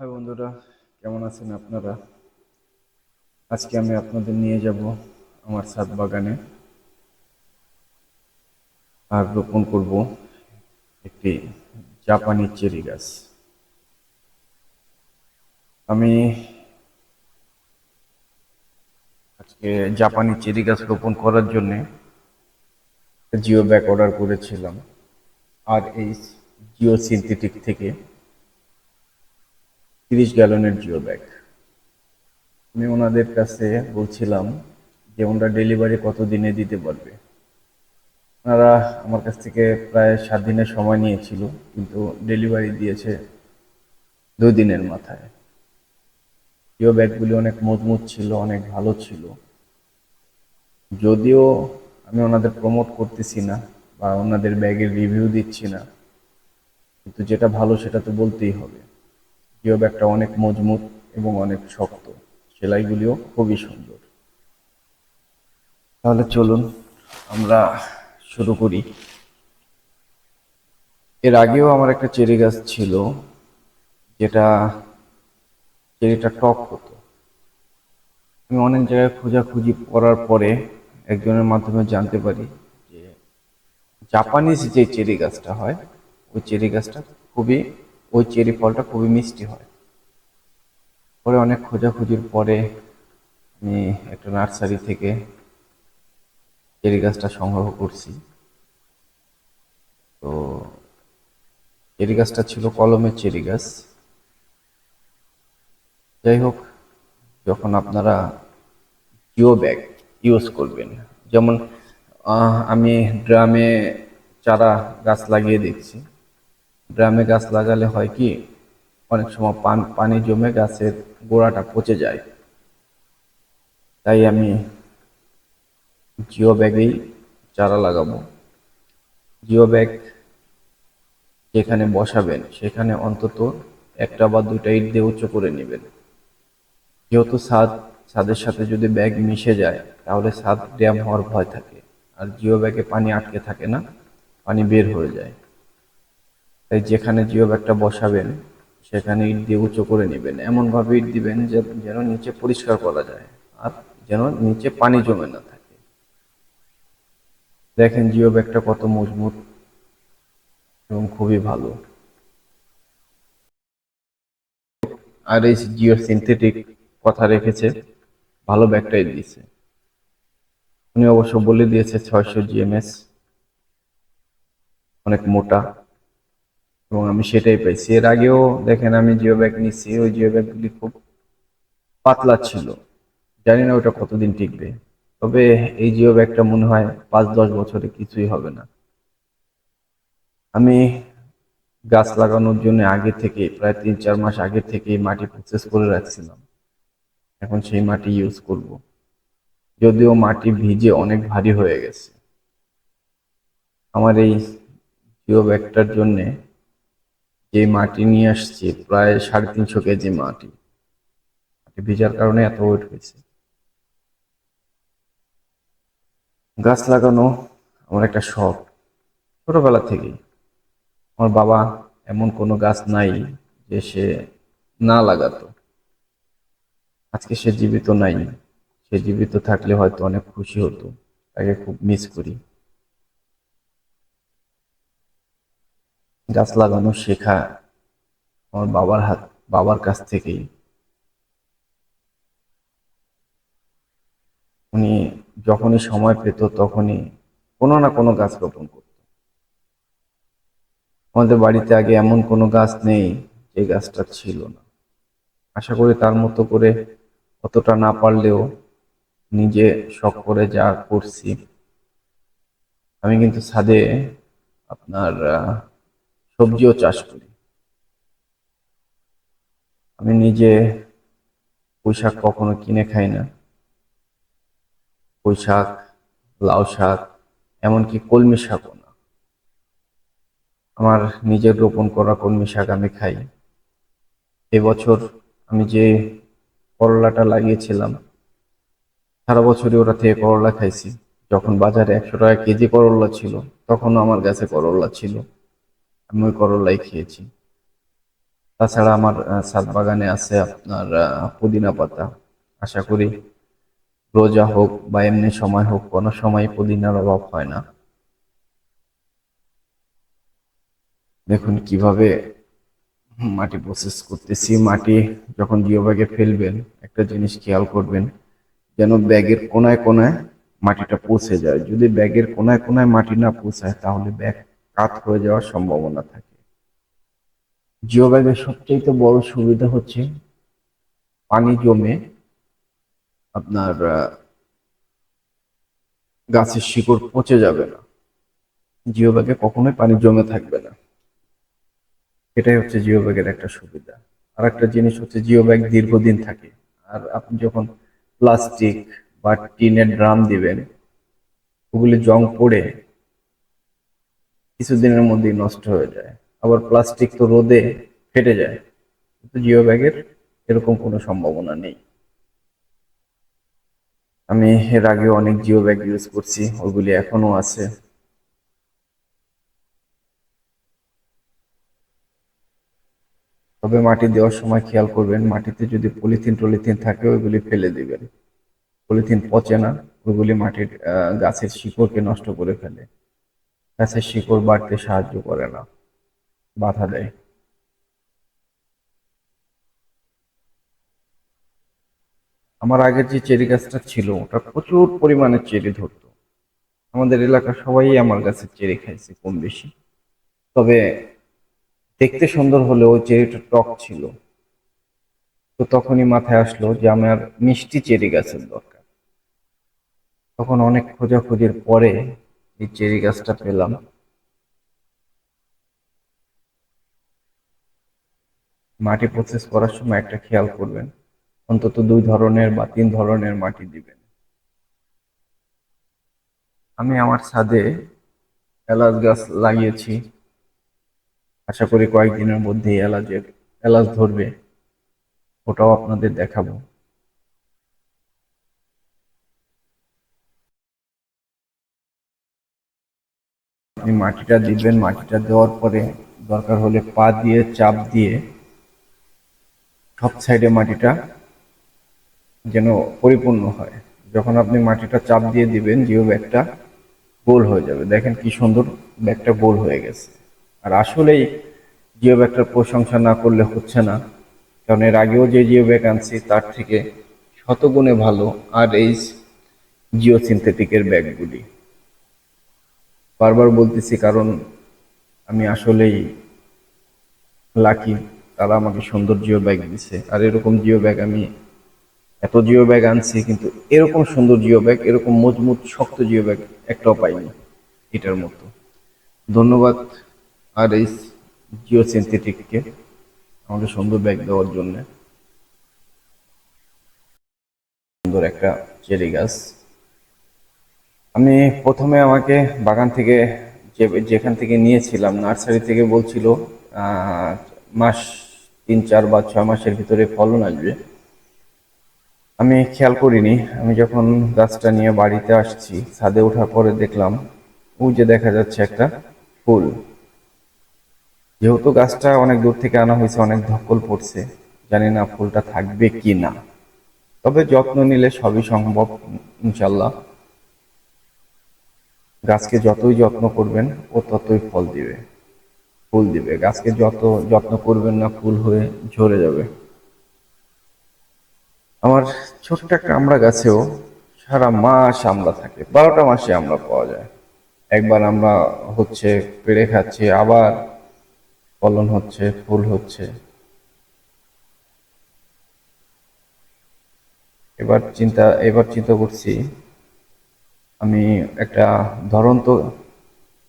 High বন্ধুরা, কেমন আছেন আপনারা? আজকে আমি আপনাদের নিয়ে যাব আমার ছাদ বাগানে। আর রোপণ করব একটি জাপানি চেরি গাছ। আমি আজকে জাপানি চেরি গাছ রোপণ করার জন্য জিও ব্যাগ অর্ডার করেছিলাম। আর এই জিও সিনথেটিক থেকে তিরিশ গ্যালনের জিও ব্যাগ। আমি ওনাদের কাছে বলছিলাম যে ওনারা ডেলিভারি কত দিনে দিতে পারবে। ওনারা আমার কাছ থেকে প্রায় সাত দিনের সময় নিয়েছিল, কিন্তু ডেলিভারি দিয়েছে দুই দিনের মাথায়। জিও ব্যাগগুলি অনেক মজবুত ছিল, অনেক ভালো ছিল। যদিও আমি ওনাদের প্রমোট করতেছি না বা ওনাদের ব্যাগের রিভিউ দিচ্ছি না, কিন্তু যেটা ভালো সেটা তো বলতেই হবে। জিও ব্যাগটা অনেক মজবুত এবং অনেক শক্ত। সেলাইগুলিও খুবই সুন্দর। তাহলে চলুন, আমরা শুরু করি। এর আগেও আমার একটা চেরি গাছ ছিল, যেটা চেরিটা টক হতো। আমি অনেক জায়গায় খোঁজাখুঁজি করার পরে একজনের মাধ্যমে জানতে পারি যে জাপানিজ যে চেরি গাছটা হয়, ওই চেরি গাছটা খুবই ওই চেরি ফলটা খুবই মিষ্টি হয়। পরে অনেক খোঁজাখুঁজির পরে আমি একটা নার্সারি থেকে চেরি গাছটা সংগ্রহ করছি। তো চেরি গাছটা ছিল কলমের চেরি গাছ। যাই হোক, যখন আপনারা জিও ব্যাগ ইউজ করবেন, যেমন আমি ড্রামে চারা গাছ লাগিয়ে দেখছি ড্রামে গাছ লাগালে হয় কি? অনেক সময় পান, পানি জমে গাছের গোড়াটা পচে যায়। তাই আমি জিও ব্যাগেই চারা লাগাবো। জিও ব্যাগ যেখানে বসাবেন, সেখানে অন্তত একটা বা দুটা ইট দিয়ে উঁচু করে নেবেন। যেহেতু ছাদ, ছাদের সাথে যদি ব্যাগ মিশে যায়, তাহলে ছাদ ড্যাম হওয়ার ভয় থাকে। আর জিও ব্যাগে পানি আটকে থাকে না, পানি বের হয়ে যায়। তাই যেখানে জিও ব্যাগটা বসাবেন, সেখানে ইট দিয়ে উঁচু করে নেবেন। এমনভাবে ইট দিবেন যে যেন নিচে পরিষ্কার করা যায় আর যেন নিচে পানি জমে না থাকে। দেখেন জিও ব্যাগটা কত মজবুত এবং খুবই ভালো। আর এই জিও সিনথেটিক কথা রেখেছে, ভালো ব্যাগটাই দিয়েছে। উনি অবশ্য বলে দিয়েছে ছয়শো জিএমএস, অনেক মোটা। এবং আমি সেটাই পাইছি এর আগেও দেখেন আমি জিও ব্যাগ নিচ্ছি ওই জিও ব্যাগগুলি খুব পাতলা ছিল। জানি না ওটা কতদিন টিকবে। তবে এই জিও ব্যাগটা মনে হয় পাঁচ, দশ বছরে কিছুই হবে না। আমি গাছ লাগানোর জন্য আগে থেকে প্রায় তিন, চার মাস আগে থেকে মাটি প্রসেস করে রাখছিলাম। এখন সেই মাটি ইউজ করব। যদিও মাটি ভিজে অনেক ভারী হয়ে গেছে। আমার এই জিও ব্যাগটার জন্যে যে মাটি নিয়ে আসছি, প্রায় সাড়ে তিনশো কেজি মাটি। ভিজার কারণে এত ওয়েট হয়েছে। গাছ লাগানো আমার একটা শখ। ছোটবেলা থেকেই আমার বাবা এমন কোনো গাছ নাই যে সে না লাগাতো। আজকে সে জীবিত নাই। সে জীবিত থাকলে হয়তো অনেক খুশি হতো। তাকে খুব মিস করি। গাছ লাগানো শেখা আমার বাবার হাত, বাবার কাছ থেকেই। উনি যখনই সময় পেত তখনই কোনো না কোনো গাছ রোপণ করত। আমাদের বাড়িতে আগে এমন কোনো গাছ নেই যে গাছটা ছিল না। আশা করি তার মতো করে অতটা না পারলেও নিজে শখ করে যা করছি, আমি কিন্তু ছাদে আপনার সবজিও চাষ করি। আমি নিজে পুঁই শাক কখনো কিনে খাই না। পুঁই শাক লাউ শাক এমনকি কলমি শাকও না। আমার নিজের রোপণ করা কলমি শাক আমি খাই। এবছর আমি যে করলাটা লাগিয়েছিলাম সারা বছরই ওটা থেকে করলা খাইছি। যখন বাজারে একশো টাকা কেজি করলা ছিল তখনও আমার গাছে করলা ছিল। আমি ওই করলাই খেয়েছি। তাছাড়া আমার ছাদ বাগানে আছে আপনার পুদিনা পাতা। আশা করি রোজা হোক বা এমনি সময় হোক, কোনো সময় পুদিনার অভাব হয় না। দেখুন কীভাবে মাটি প্রসেস করতেছি। মাটি যখন জিও ব্যাগে ফেলবেন, একটা জিনিস খেয়াল করবেন, যেন ব্যাগের কোনায় কোনায় মাটিটা পৌঁছে যায়। যদি ব্যাগের কোনায় কোনায় মাটি না পৌঁছায়, তাহলে ব্যাগ কাত হয়ে যাওয়ার সম্ভাবনা থাকে। জিও ব্যাগের সবচেয়ে বড় সুবিধা হচ্ছে পানি জমে আপনার গাছের শিকড় পচে যাবে না। জিও ব্যাগে কখনোই পানি জমে থাকবে না। এটাই হচ্ছে জিও ব্যাগের একটা সুবিধা। আর একটা জিনিস হচ্ছে জিও ব্যাগ দীর্ঘদিন থাকে। আর আপনি যখন প্লাস্টিক বা টিনের ড্রাম দিবেন, ওগুলি জং পড়ে কিছুদিনের মধ্যেই নষ্ট হয়ে যায়। আবার প্লাস্টিক তো রোদে ফেটে যায়। কিন্তু জিও ব্যাগের এরকম কোনো সম্ভাবনা নেই। আমি এর আগে অনেক জিও ব্যাগ ইউজ করছি, ওগুলি এখনও আছে। তবে মাটি দেওয়ার সময় খেয়াল করবেন, মাটিতে যদি পলিথিন টলিথিন থাকে, ওইগুলি ফেলে দিবেন। পলিথিন পচে না ওইগুলি মাটির গাছের শিকড়কে নষ্ট করে ফেলে। গাছের শিকড় বাড়তে সাহায্য করে না, বাধা দেয়। আমার আগের যে চেরি গাছটা ছিল, ওটা প্রচুর পরিমাণে চেরি ধরতো। আমাদের এলাকার সবাই আমার গাছের চেরি খাইছে, কম বেশি। তবে দেখতে সুন্দর হলেও চেরিটা টক ছিল। তো তখনই মাথায় আসলো যে আমার মিষ্টি চেরি গাছের দরকার। তখন অনেক খোঁজাখুঁজির পরে এই চেরি গাছটা পেলাম। মাটি প্রসেস করার সময় একটা খেয়াল করবেন। অন্তত দুই ধরনের বা তিন ধরনের মাটি দিবেন। আমি আমার ছাদে এলাচ গাছ লাগিয়েছি। আশা করি কয়েকদিনের মধ্যেই এলাচের, এলাচ ধরবে। ওটাও আপনাদের দেখাবো। আপনি মাটিটা দিবেন, মাটিটা দেওয়ার পরে দরকার হলে পা দিয়ে, চাপ দিয়ে সব সাইডে মাটিটা যেন পরিপূর্ণ হয়। যখন আপনি মাটিটা চাপ দিয়ে দিবেন, জিও ব্যাগটা গোল হয়ে যাবে। দেখেন কি সুন্দর ব্যাগটা গোল হয়ে গেছে। আর আসলেই জিও ব্যাগটার প্রশংসা না করলে হচ্ছে না। কারণ এর আগেও যে জিও ব্যাগ আনছি, তার থেকে শতগুণে ভালো আর এই জিও সিনথেটিকের ব্যাগগুলি। বারবার বলতেছি, কারণ আমি আসলেই লাকি তারা আমাকে সুন্দর জিও ব্যাগ দিছে। আর এরকম জিও ব্যাগ আমি এত জিও ব্যাগ আনছি, কিন্তু এরকম সুন্দর জিও ব্যাগ এরকম মজবুত, শক্ত জিও ব্যাগ একটাও পাইনি এটার মতো। ধন্যবাদ আর এই জিও সিনথেটিককে আমাকে সুন্দর ব্যাগ দেওয়ার জন্য। সুন্দর একটা চেরি গাছ। আমি প্রথমে আমাকে বাগান থেকে যে, যেখান থেকে নিয়েছিলাম, নার্সারি থেকে বলছিল মাস তিন, চার বা ছয় মাসের ভিতরে ফলন আসবে। আমি খেয়াল করিনি। আমি যখন গাছটা নিয়ে বাড়িতে আসছি, ছাদে ওঠার পরে দেখলাম, ওই যে দেখা যাচ্ছে একটা ফুল। যেহেতু গাছটা অনেক দূর থেকে আনা হয়েছে, অনেক ধকল পড়ছে, জানি না ফুলটা থাকবে কি না তবে যত্ন নিলে সবই সম্ভব, ইনশাল্লাহ। গাছকে যতই যত্ন করবেন, ও ততই ফল দিবে। ফুল দিবে। গাছকে যত যত্ন করবেন না, ফুল হয়ে ঝরে যাবে। আমার ছোট্ট একটা আমড়া গাছেও সারা মাস আমড়া থাকে। বারোটা মাসে আমড়া পাওয়া যায়। একবার আমরা হচ্ছে পেড়ে খাচ্ছি, আবার ফলন হচ্ছে, ফুল হচ্ছে। এবার চিন্তা এবার চিন্তা করছি আমি একটা ধরন্ত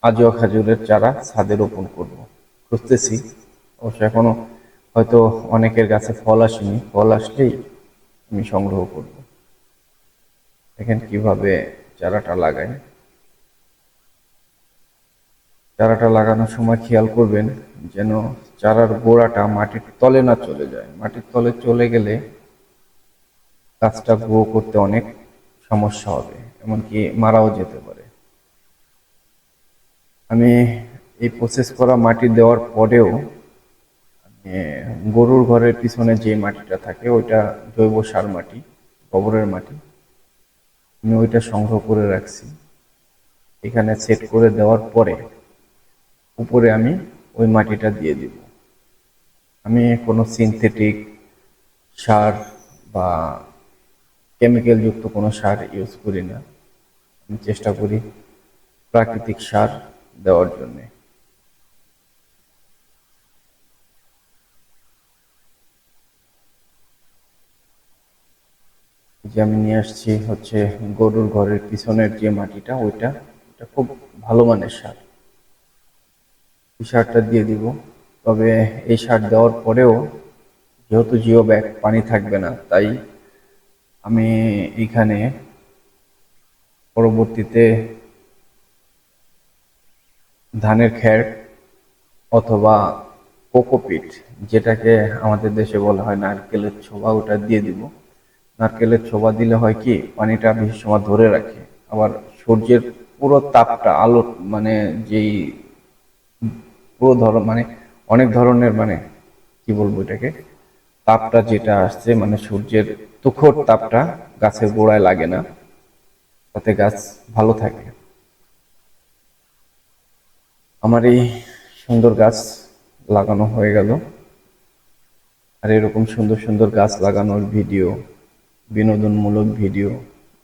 আজোয়া খাজুরের চারা ছাদে রোপণ করব। খুঁজতেছি। অবশ্য এখনও হয়তো অনেকের গাছে ফল আসেনি। ফল আসলেই আমি সংগ্রহ করব। দেখেন কীভাবে চারাটা লাগাই। চারাটা লাগানোর সময় খেয়াল করবেন যেন চারার গোড়াটা মাটির তলে না চলে যায়। মাটির তলে চলে গেলে গাছটা গ্রো করতে অনেক সমস্যা হবে। এমনকি মারাও যেতে পারে। আমি এই প্রসেস করা মাটি দেওয়ার পরেও গরুর ঘরের পিছনে যে মাটিটা থাকে, ওইটা জৈব সার মাটি, গোবরের মাটি, আমি ওইটা সংগ্রহ করে রাখছি। এখানে সেট করে দেওয়ার পরে উপরে আমি ওই মাটিটা দিয়ে দিব। আমি কোনো সিনথেটিক সার বা কেমিক্যাল যুক্ত কোনো সার ইউজ করি না। চেষ্টা করি প্রাকৃতিক সার দেওয়ার জন্যে। যে আমি নিয়ে আসছি হচ্ছে গরুর ঘরের পিছনের যে মাটিটা, ওইটা এটা খুব ভালো মানের সার। এই সারটা দিয়ে দিব। তবে এই সার দেওয়ার পরেও যেহেতু জিও ব্যাগ পানি থাকবে না, তাই আমি এইখানে পরবর্তীতে ধানের খ্যার অথবা কোকোপিট, যেটাকে আমাদের দেশে বলা হয় নারকেলের ছোবা ওটা দিয়ে দিব। নারকেলের ছোবা দিলে হয় কি, পানিটা বেশি সময় ধরে রাখে। আবার সূর্যের পুরো তাপটা, আলো মানে যেই পুরো ধর মানে অনেক ধরনের মানে কি বলব এটাকে, তাপটা যেটা আসছে মানে সূর্যের তুখর তাপটা গাছের গোড়ায় লাগে না। তাতে গাছ ভালো থাকে। আমার এই সুন্দর গাছ লাগানো হয়ে গেল। আর এরকম সুন্দর সুন্দর গাছ লাগানোর ভিডিও, বিনোদনমূলক ভিডিও,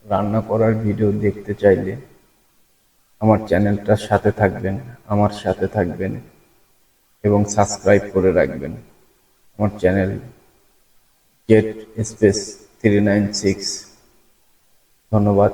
রান্না করার ভিডিও দেখতে চাইলে আমার চ্যানেলটার সাথে থাকবেন, আমার সাথে থাকবেন এবং সাবস্ক্রাইব করে রাখবেন। আমার channel jet space three nine six ধন্যবাদ।